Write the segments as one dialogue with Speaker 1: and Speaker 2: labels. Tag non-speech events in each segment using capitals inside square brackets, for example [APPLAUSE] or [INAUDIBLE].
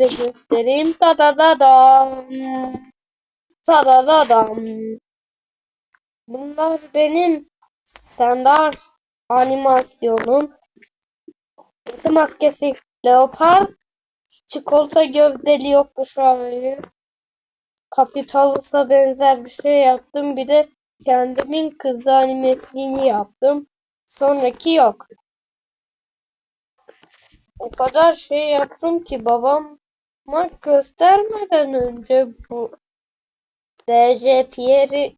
Speaker 1: size göstereyim. Ta da da dam. Ta da da dam. Bunlar benim standart animasyonum. Batı maskesi leopar. Çikolata gövdeli yokuşayı. Kapitalus'a benzer bir şey yaptım. Bir de kendimin kızı animesini yaptım. Sonraki yok. O kadar şey yaptım ki babama göstermeden önce bu DJ Pierre'i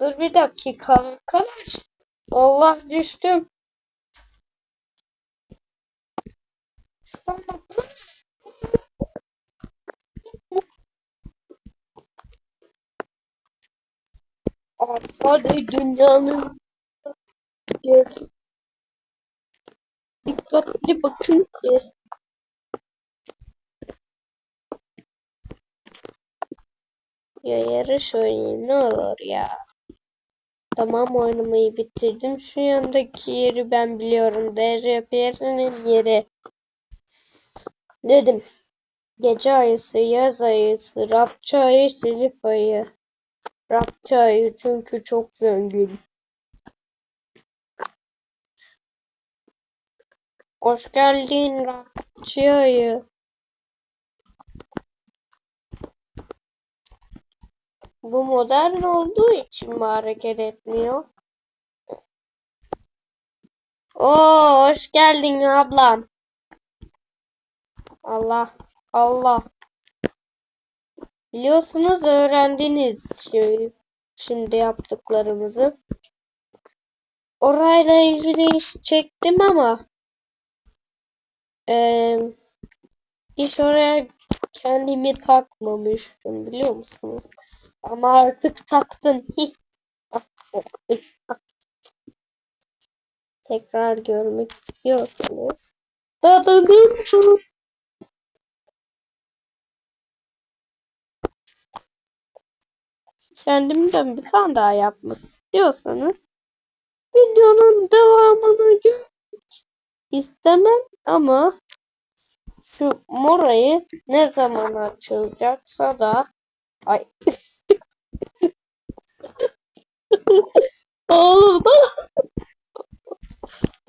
Speaker 1: Dur bir dakika arkadaş. Allah düştüm. Sana bu Alfa'da dünyanın. Dikkatli bakın ki. Ya yarış oynayayım ne olur ya. Tamam oynamayı bitirdim. Şu yandaki yeri ben biliyorum. DJPR'nin yeri. Dedim. Gece ayısı, yaz ayısı, rapçı ayı, şerif ayı. Rapçı ayı çünkü çok zengin. Hoş geldin rapçı ayı. Bu modern olduğu için mi hareket etmiyor? Oo, hoş geldin ablam. Allah, Allah. Biliyorsunuz öğrendiniz şey, şimdi yaptıklarımızı. Orayla ilgili iş çektim ama eee hiç oraya kendimi takmamıştım biliyor musunuz? Ama artık taktım. Tekrar görmek istiyorsanız. Dadanın Kendimden bir tane daha yapmak istiyorsanız videonun devamını görmek istemem ama şu morayı ne zaman açılacaksa da ay [LAUGHS] Oğlum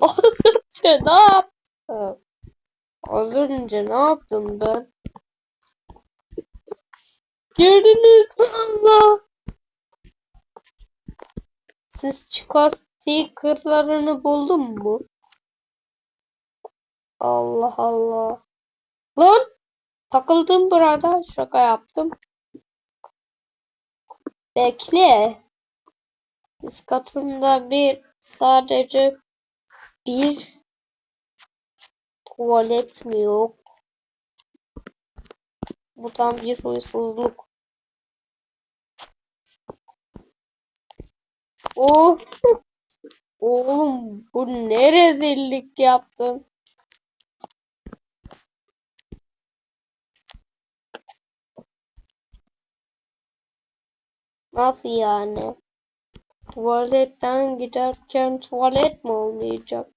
Speaker 1: [LAUGHS] az önce ne yaptım? Az önce ne yaptım ben? Gördünüz mü Allah? Siz çıkan stickerlarını buldun mu? Allah Allah. Lan takıldım burada şaka yaptım. Bekle. Üst katında bir sadece bir tuvalet mi yok? Bu tam bir huysuzluk. Oh! Oğlum bu ne rezillik yaptım. Nasıl yani? Tuvaletten giderken tuvalet mi olmayacak?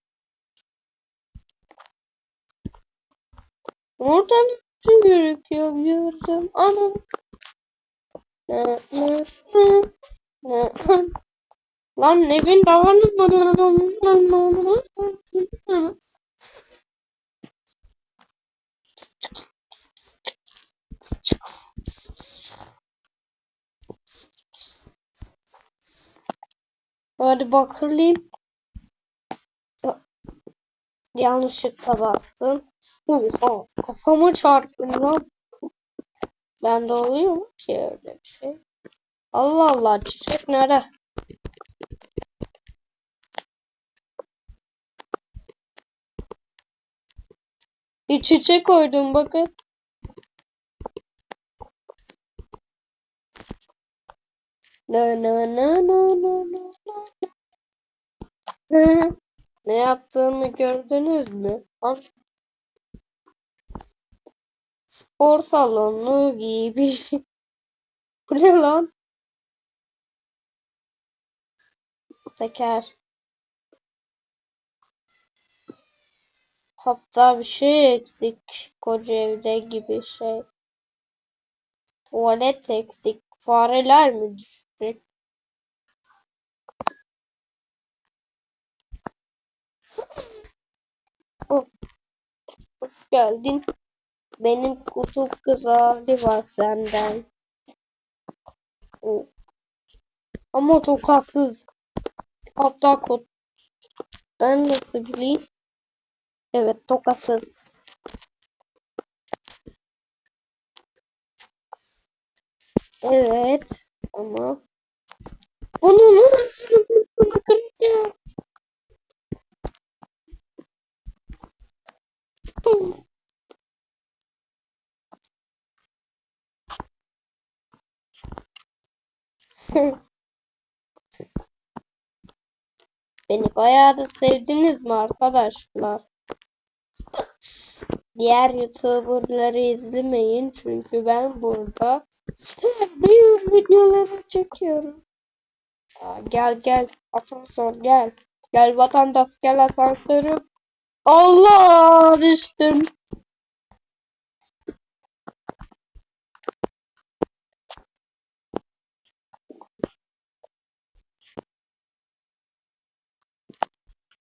Speaker 1: Oradan su gerekiyor gördüm. Anam. Ne ne ne ne Lan evin Hadi bakalım. Yanlışlıkla bastım. Oha kafama çarptım lan. Bende oluyor mu ki öyle bir şey? Allah Allah çiçek nerede? Bir çiçek koydum bakın. Na na na na na na. Ne yaptığımı gördünüz mü? Spor salonu gibi. [LAUGHS] Bu ne lan? Teker. Hatta bir şey eksik. Koca evde gibi şey. Tuvalet eksik. Fareler mi düştü? Geldin. Benim kutup kız hali var senden. Ama tokatsız. Hatta kod. Ben nasıl bileyim? Evet tokatsız. Evet ama ağzını burnunu kıracağım. [LAUGHS] Beni bayağı da sevdiniz mi arkadaşlar? Diğer YouTuber'ları izlemeyin çünkü ben burada büyür videoları çekiyorum. Aa, gel gel asansör gel. Gel vatandaş gel asansörüm. Allah düştüm.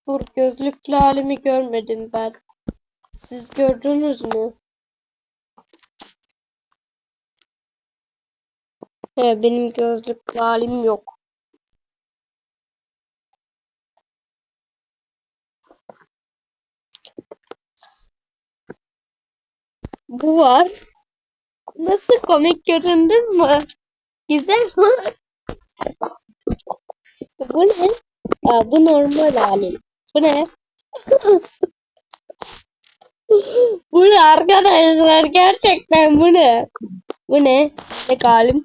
Speaker 1: Dur gözlüklü halimi görmedim ben. Siz gördünüz mü? He, benim gözlüklü halim yok. Bu var. Nasıl komik göründün mü? Güzel mi? Bu ne? Aa, bu normal halim. Bu ne? Bu ne arkadaşlar? Gerçekten bu ne? Bu ne? Ne halim?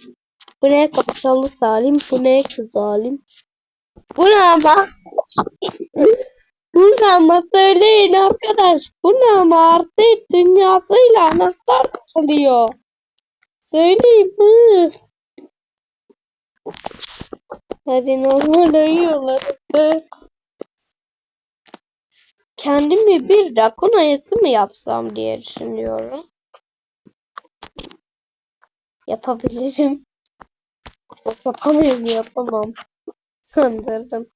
Speaker 1: Bu ne kapitallı salim? Bu ne kız halim? Bu ne ama? Bu ne ama söyleyin arkadaş. Bu ne ama artık dünyasıyla anahtar oluyor. Söyleyin. Hı. Hadi normal uyuyorlar. Hı. Kendimi bir rakun ayısı mı yapsam diye düşünüyorum. Yapabilirim. Yapamıyorum yapamam. Sandırdım.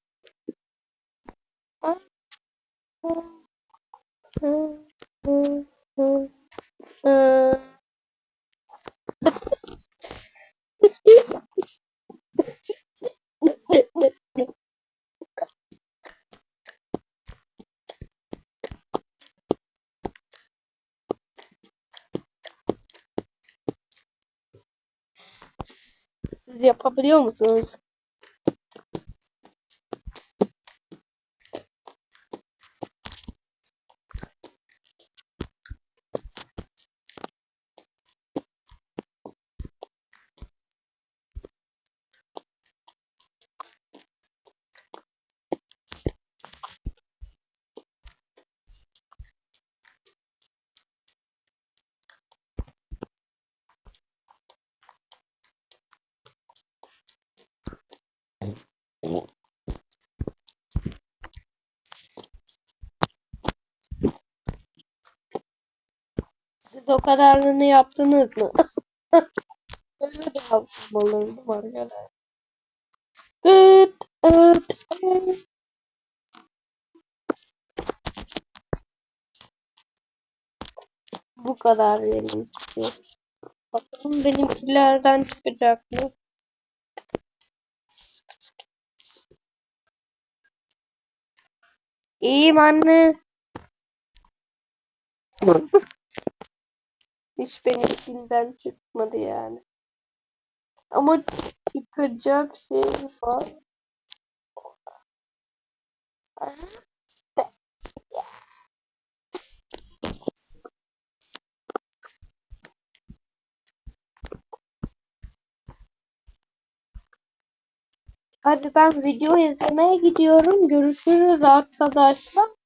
Speaker 1: Siz yapabiliyor musunuz? Siz o kadarını yaptınız mı? [LAUGHS] Öyle de yapsam olurdu arkadaşlar. Gıt, ıt, ıt. Bu kadar benimki. Bakalım benimkilerden çıkacak mı? İyiyim anne. Hiç benimkinden çıkmadı yani. Ama çıkacak şey var. Hadi ben video izlemeye gidiyorum. Görüşürüz arkadaşlar.